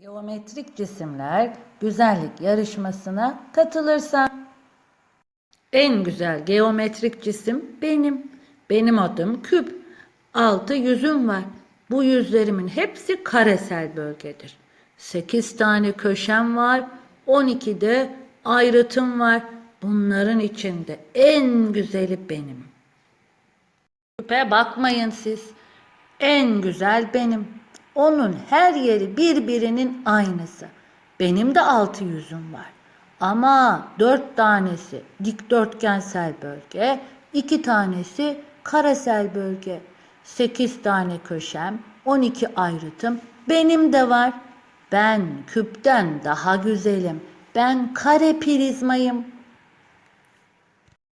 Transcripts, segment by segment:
Geometrik cisimler güzellik yarışmasına katılırsan en güzel geometrik cisim benim. Benim adım küp. Altı yüzüm var. Bu yüzlerimin hepsi karesel bölgedir. Sekiz tane köşem var. On iki de ayrıtım var. Bunların içinde en güzeli benim. Küpe bakmayın siz. En güzel benim. Onun her yeri birbirinin aynısı. Benim de altı yüzüm var. Ama dört tanesi dikdörtgensel bölge, iki tanesi karesel bölge. Sekiz tane köşem, on iki ayrıtım benim de var. Ben küpten daha güzelim. Ben kare prizmayım.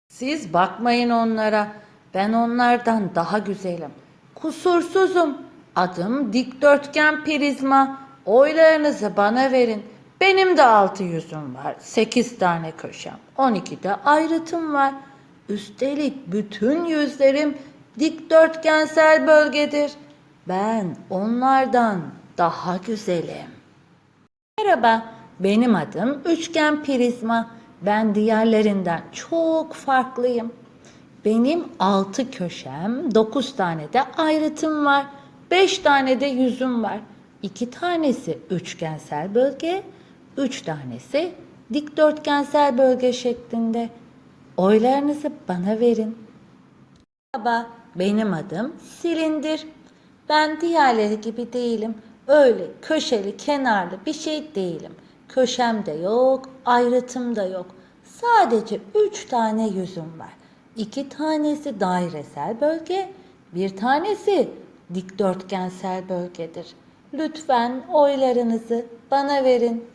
Siz bakmayın onlara. Ben onlardan daha güzelim. Kusursuzum. Adım dikdörtgen prizma. Oylarınızı bana verin. Benim de altı yüzüm var. Sekiz tane köşem. On iki de ayrıtım var. Üstelik bütün yüzlerim dikdörtgensel bölgedir. Ben onlardan daha güzelim. Merhaba, benim adım Üçgen Prizma. Ben diğerlerinden çok farklıyım. Benim altı köşem, dokuz tane de ayrıtım var. Beş tane de yüzüm var. İki tanesi üçgensel bölge, üç tanesi dikdörtgensel bölge şeklinde. Oylarınızı bana verin. Merhaba, benim adım Silindir. Ben diğerleri gibi değilim. Öyle köşeli, kenarlı bir şey değilim. Köşem de yok, ayrıtım da yok. Sadece üç tane yüzüm var. İki tanesi dairesel bölge, bir tanesi dikdörtgensel bölgedir. Lütfen oylarınızı bana verin.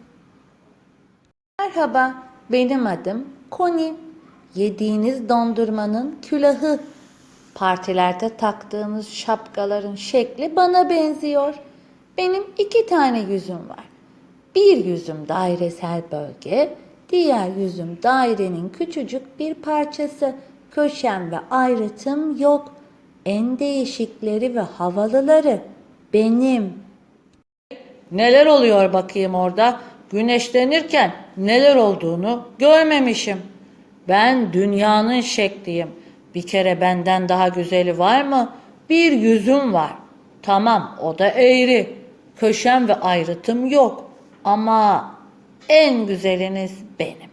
Merhaba, benim adım Koni. Yediğiniz dondurmanın külahı. Partilerde taktığınız şapkaların şekli bana benziyor. Benim iki tane yüzüm var. Bir yüzüm dairesel bölge, diğer yüzüm dairenin küçücük bir parçası. Köşem ve ayrıtım yok. En değişikleri ve havalıları benim. Neler oluyor bakayım orada? Güneşlenirken neler olduğunu görmemişim. Ben dünyanın şekliyim. Bir kere benden daha güzeli var mı? Bir yüzüm var. Tamam o da eğri. Köşem ve ayrıtım yok. Ama en güzeliniz benim.